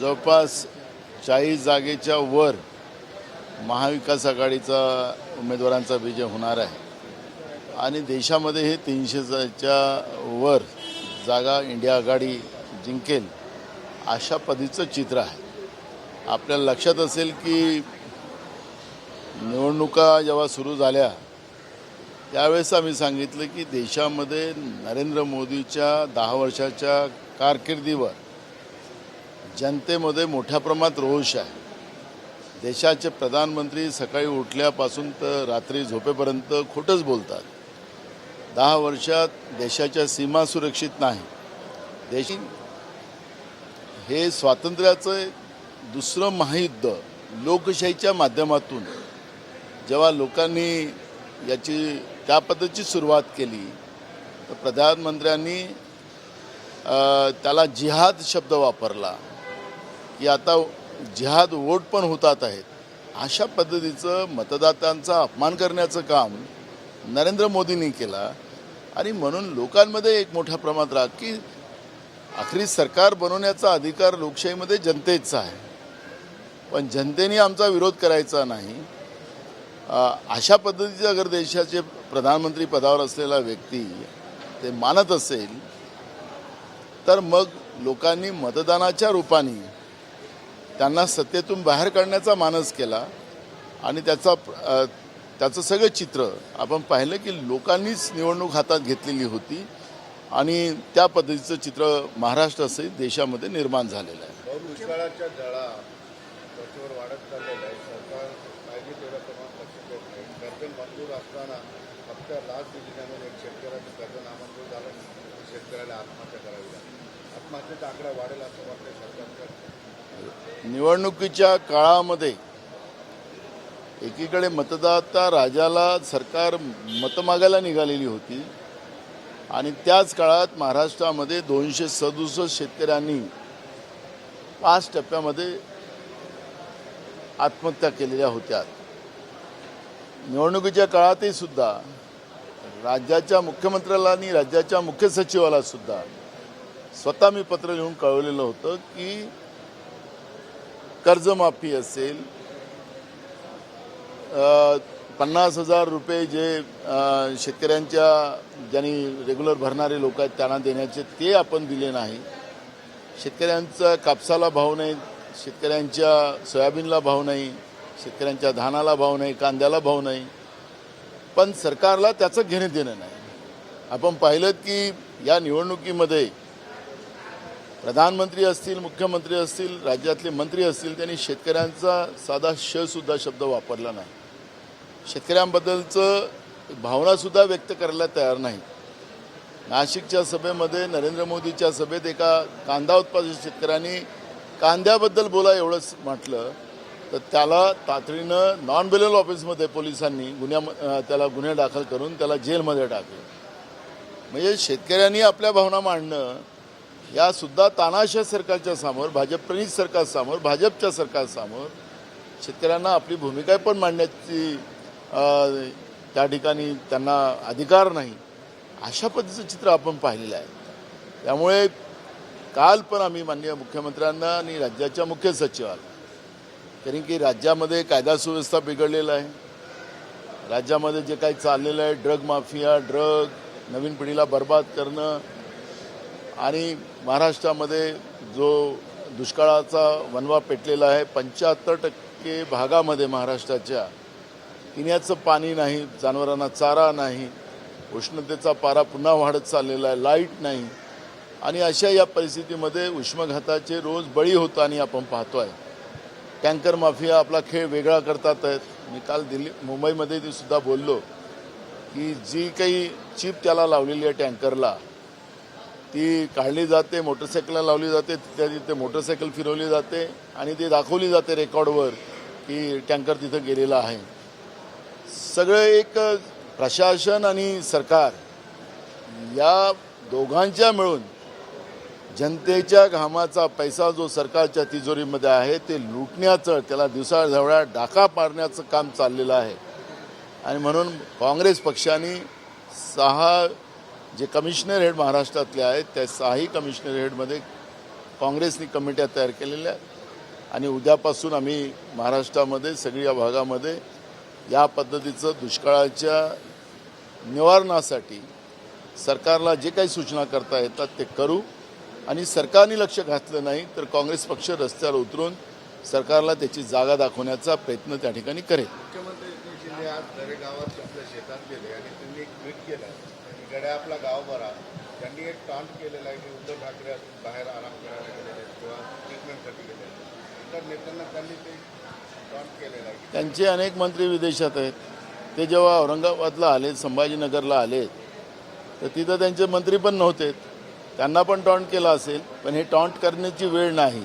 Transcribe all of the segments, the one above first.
जवळपास चाळीस जागेच्या वर महाविकास आघाडीचा उमेदवारांचा विजय होणार आहे. आणि देशामध्ये हे तीनशेच्या वर जागा इंडिया आघाडी जिंकेल अशा पद्धतीचं चित्र आहे. आपल्याला लक्षात असेल की निवडणुका जेव्हा सुरू झाल्या त्यावेळेस आम्ही सांगितलं की देशामध्ये नरेंद्र मोदीच्या दहा वर्षाच्या कारकिर्दीवर जनतेमध्ये मोठ्या प्रमाणात रोष आहे. देशाचे प्रधानमंत्री सकाळी उठल्यापासून तर रात्री झोपेपर्यंत खोटंच बोलतात. दहा वर्षात देशाच्या सीमा सुरक्षित नाही. देश हे स्वातंत्र्याचं दुसरं महायुद्ध लोकशाहीच्या माध्यमातून. जेव्हा लोकांनी याची त्या पद्धतीची सुरुवात केली तर प्रधानमंत्र्यांनी त्याला जिहाद शब्द वापरला. की आता जिहाद वोट पण होतात आहेत. अशा पद्धतीचं मतदात्यांचा अपमान करण्याचं काम नरेंद्र मोदींनी केला आणि म्हणून लोकांमध्ये एक मोठ्या प्रमाणात राग की आखरी सरकार बनवण्याचा अधिकार लोकशाहीमध्ये जनतेचा आहे. पण जनतेने आमचा विरोध करायचा नाही. अशा पद्धतीचे अगर देशाचे प्रधानमंत्री पदावर असलेला व्यक्ती ते मानत असेल तर मग लोकांनी मतदानाच्या रूपाने त्यांना सत्तेतून बाहेर काढण्याचा मानस केला आणि त्याचा त्याचं सगळं चित्र आपण पाहिलं की लोकांनीच निवडणूक हातात घेतलेली होती आणि त्या पद्धतीचं चित्र महाराष्ट्र सहित देशामध्ये निर्माण झालेलं आहे. असताना फक्त लाच दिल्यामुळे एक शेतकऱ्याचं कर्ज नामंजूर झालं शेतकऱ्याला आत्महत्या करावी लागली. आत्महत्येचा आकडा वाढेल असं वाटतं सरकारचं. निवडणुकीच्या काळामध्ये एकीकडे मतदाता राजाला सरकार मतं मागायला निघालेली होती आणि त्याच काळात महाराष्ट्रामध्ये दोनशे सदुसष्ट शेतकऱ्यांनी पाच टप्प्यामध्ये आत्महत्या केलेल्या होत्या. निवडणुकीच्या काळातही सुद्धा राज्याच्या मुख्यमंत्र्याला आणि राज्याच्या मुख्य सचिवाला सुद्धा स्वतः मी पत्र लिहून कळवलेलं होतं की कर्जमाफी असेल पन्नास हजार रुपये जे शेतकऱ्यांच्या ज्यांनी रेग्युलर भरणारे लोक आहेत त्यांना देण्याचे ते आपण दिले नाही. शेतकऱ्यांचा कापसाला भाव नाही शेतकऱ्यांच्या सोयाबीनला भाव नाही शेतकऱ्यांच्या धानाला भाव नाही कांद्याला भाव नाही. पण सरकारला त्याचं घेणं देणं नाही. आपण पाहिलं की या निवडणुकीमध्ये प्रधानमंत्री असतील मुख्यमंत्री असतील राज्यातले मंत्री असतील त्यांनी शेतकऱ्यांचा साधा शसुद्धा शब्द वापरला नाही. शेतकऱ्यांबद्दलचं भावनासुद्धा व्यक्त करायला तयार नाही नाशिकच्या सभेमध्ये नरेंद्र मोदीच्या सभेत एका कांदा उत्पादक शेतकऱ्यांनी कांद्याबद्दल बोला एवढंच म्हटलं तर त्याला तातडीनं नॉन बेलल ऑफिसमध्ये पोलिसांनी गुन्ह्या त्याला गुन्हे दाखल करून त्याला जेलमध्ये टाकलं. म्हणजे शेतकऱ्यांनी आपल्या भावना मांडणं या सुद्धा तानाशा सरकारच्या समोर भाजपप्रणित सरकारसमोर भाजपच्या सरकारसमोर शेतकऱ्यांना आपली भूमिका पण मांडण्याची त्या ठिकाणी त्यांना अधिकार नाही. अशा पद्धतीचं चित्र आपण पाहिलेलं आहे. त्यामुळे काल पण आम्ही माननीय मुख्यमंत्र्यांना आणि राज्याच्या मुख्य सचिवाला कारण की राज्यामध्ये कायदा सुव्यवस्था बिघडलेला आहे. राज्यामध्ये जे काही चाललेलं आहे ड्रग माफिया ड्रग नवीन पिढीला बर्बाद करणं आणि महाराष्ट्रामध्ये जो दुष्काळाचा वनवा पेटलेला आहे पंच्याहत्तर टक्के भागामध्ये महाराष्ट्राच्या पिण्याचं पाणी नाही जनावरांना चारा नाही उष्णतेचा पारा पुन्हा वाढत चाललेला आहे लाइट नाही. आणि अशा या परिस्थितीमध्ये उष्माघाताचे रोज बळी होताना आपण पाहतो आहे टँकर माफिया आपला खेळ वेगळा करतात आहेत. मी काल दिल्ली मुंबईमध्ये ती सुद्धा बोललो की जी काही चिप त्याला लावलेली आहे टँकरला ती काढली जाते मोटरसायकलला लावली जाते तिथे तिथे मोटरसायकल फिरवली जाते आणि ती दाखवली जाते रेकॉर्डवर की टँकर तिथं गेलेला आहे. सगळं एक प्रशासन आणि सरकार या दोघांच्या मिळून जनतेच्या घामाचा पैसा जो सरकारच्या तिजोरीमध्ये आहे ते लुटण्याचं त्याला दिवसाढवळ्या डाका पाडण्याचं काम चाललेलं आहे. आणि म्हणून काँग्रेस पक्षाने सहा जे कमिशनर हेड महाराष्ट्रातले आहेत त्या सहाही कमिशनर हेडमध्ये काँग्रेसनी कमिट्या तयार केलेल्या आहेत. आणि उद्यापासून आम्ही महाराष्ट्रामध्ये सगळ्या भागामध्ये या पद्धतीचं दुष्काळाच्या निवारणासाठी सरकारला जे काही सूचना करता येतात ते करू. आणि सरकारने लक्ष घातलं नाही तर काँग्रेस पक्ष रस्त्यावर उतरून सरकारला त्याची जागा दाखवण्याचा प्रयत्न त्या ठिकाणी करेल. मुख्यमंत्री आज दरेगावात आपल्या शेतात गेले आणि त्यांनी एक ट्विट केलं गड्या आपला गाव बरा त्यांनी एक टॉन्ट केलेला आहे की उद्धव ठाकरे बाहेर आराम करायला गेलेले आहेत किंवा ट्रीटमेंटसाठी गेले आहेत. इतर नेत्यांना त्यांनी ते टॉन्ट केलेलं आहे. त्यांचे अनेक मंत्री विदेशात आहेत. ते जेव्हा औरंगाबादला आले संभाजीनगरला आले तर तिथं त्यांचे मंत्री पण नव्हते त्यांना पण टॉन्ट केला असेल पण हे टॉन्ट करण्याची वेळ नाही.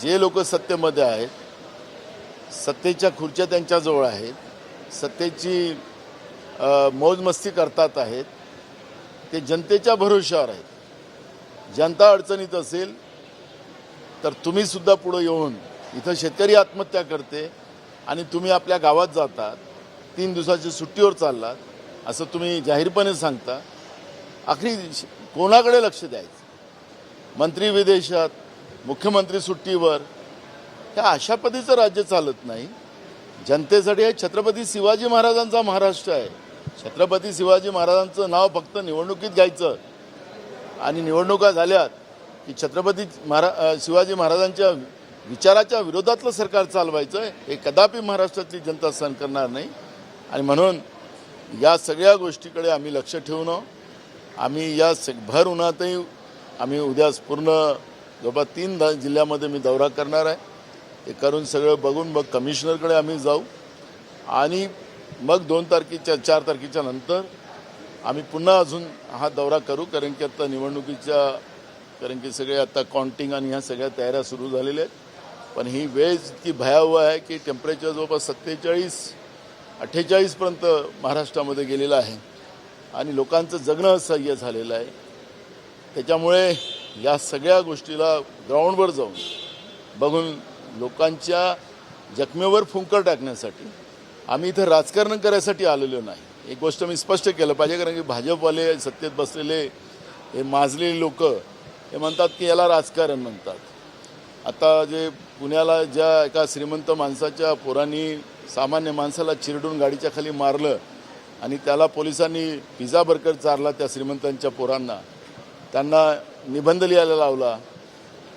जे लोक सत्तेमध्ये आहेत सत्तेच्या खुर्च्या त्यांच्याजवळ आहेत सत्तेची मौजमस्ती करतात आहेत ते जनतेच्या भरोश्यावर आहेत. जनता अडचणीत असेल तर तुम्ही सुद्धा पुढं येऊन इथं शेतकरी आत्महत्या करते आणि तुम्ही आपल्या गावात जातात तीन दिवसाच्या सुट्टीवर चाललात असं तुम्ही जाहीरपणे सांगता. आखरी श- कोणाकडे लक्ष द्यायचं? मंत्री विदेशात मुख्यमंत्री सुट्टीवर ह्या अशा पद्धतीचं राज्य चालत नाही. जनतेसाठी हे छत्रपती शिवाजी महाराजांचा महाराष्ट्र आहे. छत्रपती शिवाजी महाराजांचं नाव फक्त निवडणुकीत घ्यायचं आणि निवडणुका झाल्यात की छत्रपती महारा शिवाजी महाराजांच्या विचाराच्या विरोधातलं सरकार चालवायचं हे कदापि महाराष्ट्रातली जनता सहन करणार नाही. आणि म्हणून या सगळ्या गोष्टीकडे आम्ही लक्ष ठेवून आम्ही या स भर उन्हातही आम्ही उद्या पूर्ण जवळपास तीन जिल्ह्यामध्ये मी दौरा करणार आहे. ते करून सगळं बघून मग कमिशनरकडे आम्ही जाऊ. आणि मग दोन तारखेच्या चार तारखेच्या नंतर आम्ही पुन्हा अजून हा दौरा करू कारण की आता निवडणुकीच्या कारण की सगळे आता काउंटिंग आणि ह्या सगळ्या तयाऱ्या सुरू झालेल्या आहेत. पण ही वेळ इतकी भयावह आहे की टेम्परेचर जवळपास सत्तेचाळीस अठ्ठेचाळीसपर्यंत महाराष्ट्रामध्ये गेलेलं आहे. आणि लोकांचं जगणं असह्य झालेलं आहे. त्याच्यामुळे या सगळ्या गोष्टीला ग्राउंडवर जाऊन बघून लोकांच्या जखमेवर फुंकर टाकण्यासाठी आम्ही इथं राजकारण करायसाठी आलेलो नाही. एक गोष्ट मी स्पष्ट केलं पाहिजे कारण की भाजपवाले सत्तेत बसलेले हे माजलेले लोक हे म्हणतात की याला राजकारण म्हणतात. आता जे पुण्याला ज्या एका श्रीमंत माणसाच्या पोरांनी सामान्य माणसाला चिरडून गाडीच्या खाली मारलं आणि त्याला पोलिसांनी पिझ्झा बर्गर चारला त्या श्रीमंतांच्या पोरांना त्यांना निबंध लिहायला लावला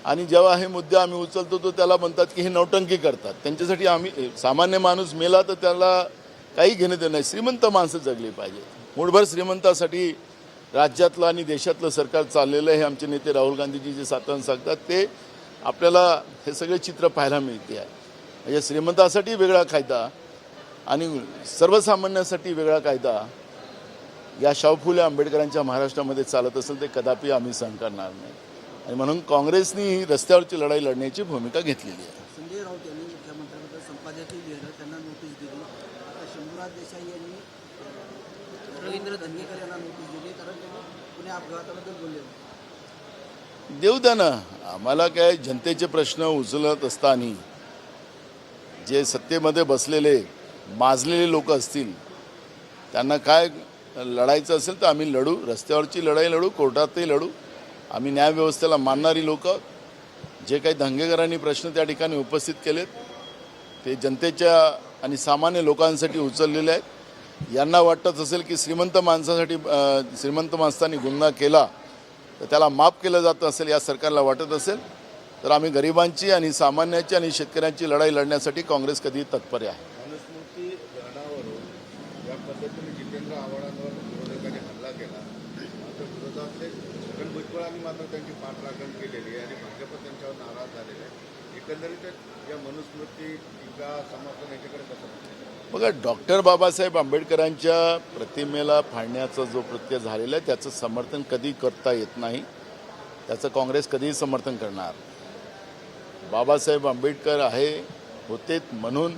आणि जेव्हा हे मुद्दे आम्ही उचलतो तो त्याला म्हणतात की हे नौटंकी करतात. त्यांच्यासाठी आम्ही सामान्य माणूस मेला तर त्याला काही घेणं देणं नाही. श्रीमंत माणसं जगली पाहिजे मूळभर श्रीमंतासाठी राज्यातलं आणि देशातलं सरकार चाललेलं आहे हे आमचे नेते राहुल गांधीजी जे सातारण सांगतात ते आपल्याला हे सगळे चित्र पाहायला मिळते आहे. म्हणजे श्रीमंतासाठी वेगळा कायदा आणि सर्वसामान्यांसाठी वेगळा कायदा या शाहू फुले आंबेडकरांच्या महाराष्ट्रामध्ये चालत असेल ते कदापि आम्ही सहन करणार नाही. आणि म्हणून काँग्रेसनी ही रस्त्यावरची लढाई लढण्याची भूमिका घेतलेली आहे. संजय राऊत यांनी मुख्यमंत्र्यांबद्दल संपादकीय लिहिलं त्यांना नोटीस दिली. आता शंभूराज देसाई यांनी रवींद्र धंगेकर यांना नोटीस दिली कारण त्यांनी पुणे अपघाताबद्दल बोलले. देऊ द्या ना आम्हाला काय जनतेचे प्रश्न उचलत असताना जे सत्तेमध्ये बसलेले माजलेले लोक असतील त्यांना काय लढायचं असेल तर आम्ही लढू रस्त्यावरची लढाई लढू कोर्टातही लढू. आम्ही न्यायव्यवस्थेला मानणारी लोक जे काही दंगेकरांनी प्रश्न त्या ठिकाणी उपस्थित केलेत ते जनतेच्या आणि सामान्य लोकांसाठी उचललेले आहेत. यांना वाटत असेल की श्रीमंत माणसासाठी श्रीमंत माणसांनी गुन्हा केला तर त्याला माफ केलं जात असेल या सरकारला वाटत असेल तर आम्ही गरिबांची आणि सामान्याची आणि शेतकऱ्यांची लढाई लढण्यासाठी काँग्रेस कधी तत्पर आहे. मात्र त्यांची पाठराखण केलेली आहे आणि भाजप त्यांच्यावर नाराज झालेला आहे एकंदरीतच या मनुस्मृती टीका समर्थन याच्याकडे कसं बघा डॉक्टर बाबासाहेब आंबेडकरांच्या प्रतिमेला फाडण्याचा जो प्रत्यय झालेला आहे त्याचं समर्थन कधी करता येत नाही त्याचं काँग्रेस कधीही समर्थन करणार. बाबासाहेब आंबेडकर आहे होतेत म्हणून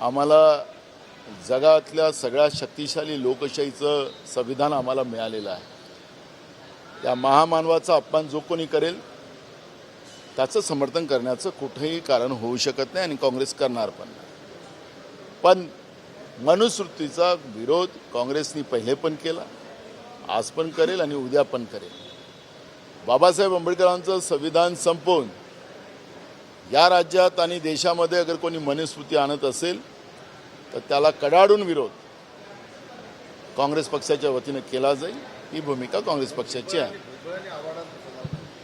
आम्हाला जगातल्या सगळ्या शक्तिशाली लोकशाहीचं संविधान आम्हाला मिळालेलं आहे. या महामानवाचा अपमान जो कोणी करेल त्याचं समर्थन करण्याचं कुठेही कारण होऊ शकत नाही आणि काँग्रेस करणार पण नाही. पण मनुसृतीचा विरोध काँग्रेसनी पहिले पण केला आज पण करेल आणि उद्या पण करेल. बाबासाहेब आंबेडकरांचं संविधान संपवून या राज्यात आणि देशामध्ये अगर कोणी मनुस्मृती आणत असेल तर त्याला कडाडून विरोध काँग्रेस पक्षाच्या वतीनं केला जाईल. ही भूमिका काँग्रेस पक्षाची आहे.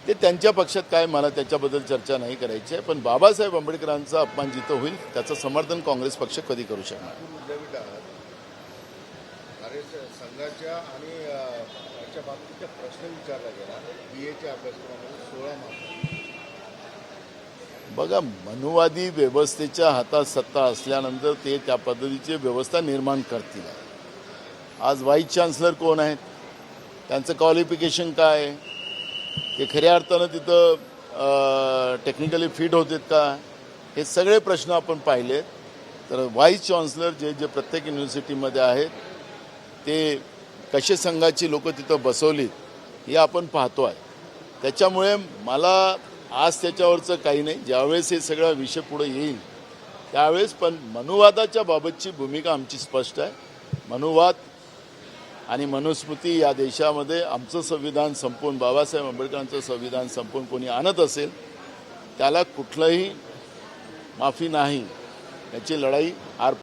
ते त्यांच्या पक्षात काय मला त्याच्याबद्दल चर्चा नाही करायची आहे पण बाबासाहेब आंबेडकरांचा अपमान जिथं होईल त्याचं समर्थन काँग्रेस पक्ष कधी करू शकणार? बघा मनुवादी व्यवस्थेच्या हातात सत्ता असल्यानंतर ते त्या पद्धतीची व्यवस्था निर्माण करतील. आज व्हाईस चान्सलर कोण आहेत? त्यांचं क्वालिफिकेशन काय? ते खऱ्या अर्थानं तिथं टेक्निकली फिट होतात का? हे सगळे प्रश्न आपण पाहिलेत. तर व्हाईस चान्सलर जे जे प्रत्येक युनिव्हर्सिटीमध्ये आहेत ते कसे संघाची लोकं तिथं बसवलीत हे आपण पाहतो आहे त्याच्यामुळे मला आज त्याच्यावरचं काही नाही ज्यावेळेस हे सगळा विषय पुढे येईल त्यावेळेस पण मनुवादाच्या बाबतची भूमिका आमची स्पष्ट आहे. मनुवाद आणि मनुस्मृती या देशामध्ये आमचं संविधान संपवून बाबासाहेब आंबेडकरांचं संविधान संपवून कोणी आणत असेल त्याला कुठलंही माफी नाही. याची लढाई आर